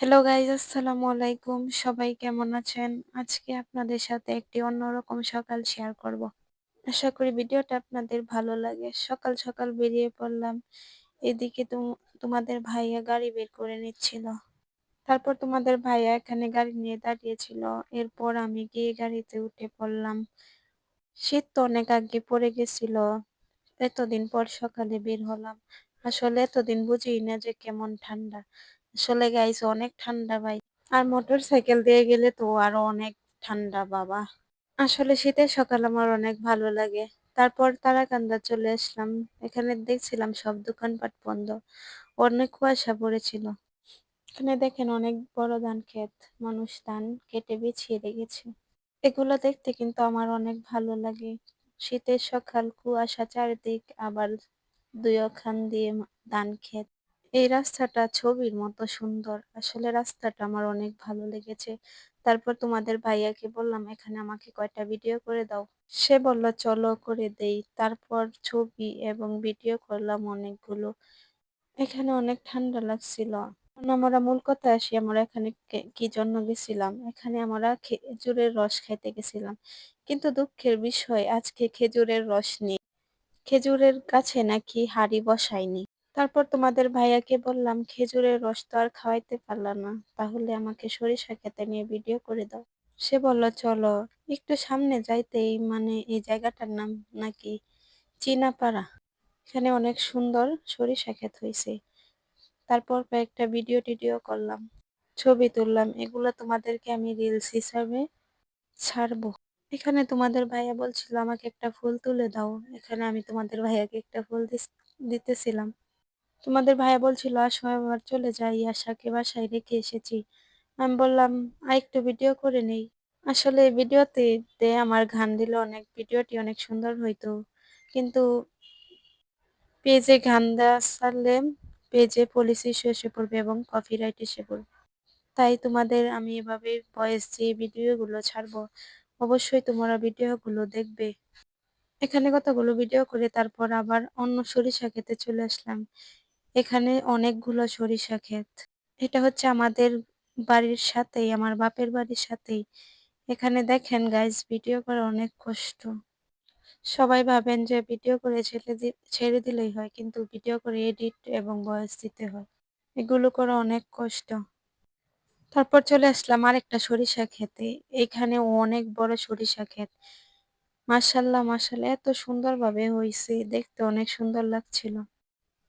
Hello guys আসসালামু আলাইকুম। সবাই কেমন আছেন? আজকে আপনাদের সাথে একটি অন্যরকম সকাল শেয়ার করব। আশা করি ভিডিওটা আপনাদের ভালো লাগে। সকাল সকাল বেরিয়ে পড়লাম। এদিকে তোমাদের ভাইয়া গাড়ি বের করে নিচ্ছিল। তারপর তোমাদের ভাইয়া এখানে গাড়ি নিয়ে দাঁড়িয়েছিল। এরপর আমি গিয়ে গাড়িতে উঠে পড়লাম। শীত তো অনেক আগে পড়ে গেছিল। এতদিন পর সকালে বের হলাম। আসলে এতদিন বুঝি না যে কেমন ঠান্ডা। আসলে গাইস অনেক ঠান্ডা ভাই। আর মোটর সাইকেল দিয়ে গেলে তো আরও অনেক ঠান্ডা বাবা। আসলে শীতের সকাল আমার অনেক ভালো লাগে। তারপর তারাকান্দা চলে আসলাম। এখানে দেখছিলাম সব দোকানপাট বন্ধ। অনেক কুয়াশা পড়েছিল। এখানে দেখেন অনেক বড় ধান ক্ষেত, মানুষ ধান কেটে বিছিয়ে রেখেছে। এগুলো দেখতে কিন্তু আমার অনেক ভালো লাগে। শীতের সকাল, কুয়াশা চারিদিক, আবার দুই ওখান দিয়ে ধান ক্ষেত। এই রাস্তাটা ছবির মতো সুন্দর। আসলে রাস্তাটা আমার অনেক ভালো লেগেছে। তারপর তোমাদের ভাইয়াকে বললাম, এখানে আমাকে কয়টা ভিডিও করে দাও? সে বলল, চলো করে দেই। তারপর ছবি এবং ভিডিও করলাম অনেকগুলো। এখানে অনেক ঠান্ডা লাগছিল। আমরা মূল কথা আসি, আমরা এখানে কি জন্য গেছিলাম? এখানে আমরা খেজুরের রস খাইতে গেছিলাম। কিন্তু দুঃখের বিষয়, আজকে খেজুরের রস নেই। খেজুরের কাছে নাকি হাড়ি বসায়নি। তারপর তোমাদের ভাইয়াকে বললাম, খেজুরের রস তো আর খাওয়াইতে পারলাম না। তাহলে আমাকে সরিষা খেতে নিয়ে ভিডিও করে দাও। সে বলল, চলো, একটু সামনে যাইতেই মানে এই জায়গাটার নাম নাকি চীনাপাড়া। এখানে অনেক সুন্দর সরিষা ক্ষেত হয়েছে তারপর কয়েকটা ভিডিও টিডিও করলাম। ছবি তুললাম। এগুলো তোমাদেরকে আমি রিলস হিসাবে ছাড়বো। এখানে তোমাদের ভাইয়া বলছিল, আমাকে একটা ফুল তুলে দাও। এখানে আমি তোমাদের ভাইয়াকে একটা ফুল দিতেছিলাম। তোমাদের ভাইয়া বলছিল আসো আবার চলে যাই, আশাকে বাসায় রেখে এসেছি। আমি বললাম আর একটু ভিডিও করে নেই। আসলে ভিডিওতে আমার ঘান দিলে অনেক ভিডিওটি অনেক সুন্দর হইতো। কিন্তু পেজে গান দেওয়া ছাড়লে পেজে পলিসি ইস্যু এসে পড়বে এবং কপিরাইট এসে পড়বে। তাই তোমাদের আমি এভাবে ভয়েস দিয়ে ভিডিওগুলো ছাড়বো, অবশ্যই তোমরা ভিডিওগুলো দেখবে। এখানে কতগুলো ভিডিও করে, তারপর আবার অন্য সরিষা খেতে চলে আসলাম। এখানে অনেকগুলো সরিষা ক্ষেত। এটা হচ্ছে আমাদের বাড়ির সাথেই, আমার বাপের বাড়ির সাথেই। এখানে দেখেন গাইজ ভিডিও করা অনেক কষ্ট। সবাই ভাবেন যে ভিডিও করে ছেড়ে ছেড়ে দিলেই হয়, কিন্তু ভিডিও করে এডিট এবং ভয়েস দিতে হয়। এগুলো করা অনেক কষ্ট। তারপর চলে আসলাম আরেকটা সরিষা খেতে এখানে অনেক বড় সরিষা ক্ষেত। মাসাল্লাহ মাসাল্লাহ এত সুন্দরভাবে হয়েছে দেখতে অনেক সুন্দর লাগছিল।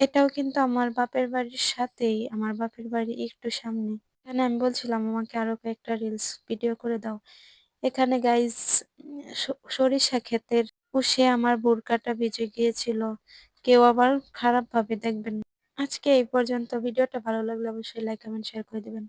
এটাও কিন্তু আমার বাপের বাড়ির সাথেই, আমার বাপের বাড়ি একটু সামনে। এখানে আমি বলছিলাম, আমাকে আরও কয়েকটা রিলস ভিডিও করে দাও। এখানে গাইজ সরিষা ক্ষেতের উষে আমার বোরকাটা ভিজে গিয়েছিল। কেউ আবার খারাপ ভাবে দেখবেন আজকে এই পর্যন্ত। ভিডিওটা ভালো লাগলে অবশ্যই লাইক কমেন্ট শেয়ার করে দেবেন।